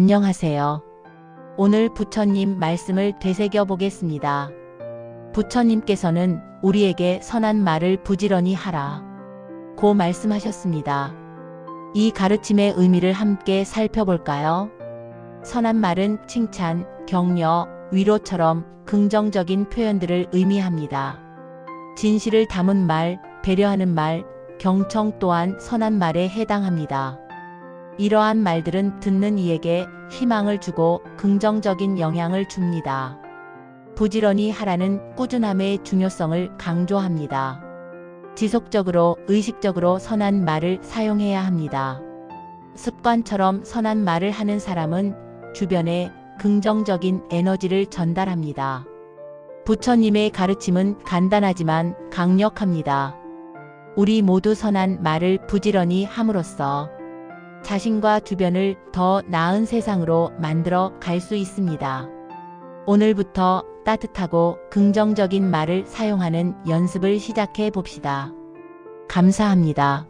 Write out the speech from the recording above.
안녕하세요. 오늘 부처님 말씀을 되새겨 보겠습니다. 부처님께서는 우리에게 선한 말을 부지런히 하라. 고 말씀하셨습니다. 이 가르침의 의미를 함께 살펴볼까요? 선한 말은 칭찬, 격려, 위로처럼 긍정적인 표현들을 의미합니다. 진실을 담은 말, 배려하는 말, 경청 또한 선한 말에 해당합니다. 이러한 말들은 듣는 이에게 희망을 주고 긍정적인 영향을 줍니다. 부지런히 하라는 꾸준함의 중요성을 강조합니다. 지속적으로 의식적으로 선한 말을 사용해야 합니다. 습관처럼 선한 말을 하는 사람은 주변에 긍정적인 에너지를 전달합니다. 부처님의 가르침은 간단하지만 강력합니다. 우리 모두 선한 말을 부지런히 함으로써 자신과 주변을 더 나은 세상으로 만들어 갈 수 있습니다. 오늘부터 따뜻하고 긍정적인 말을 사용하는 연습을 시작해 봅시다. 감사합니다.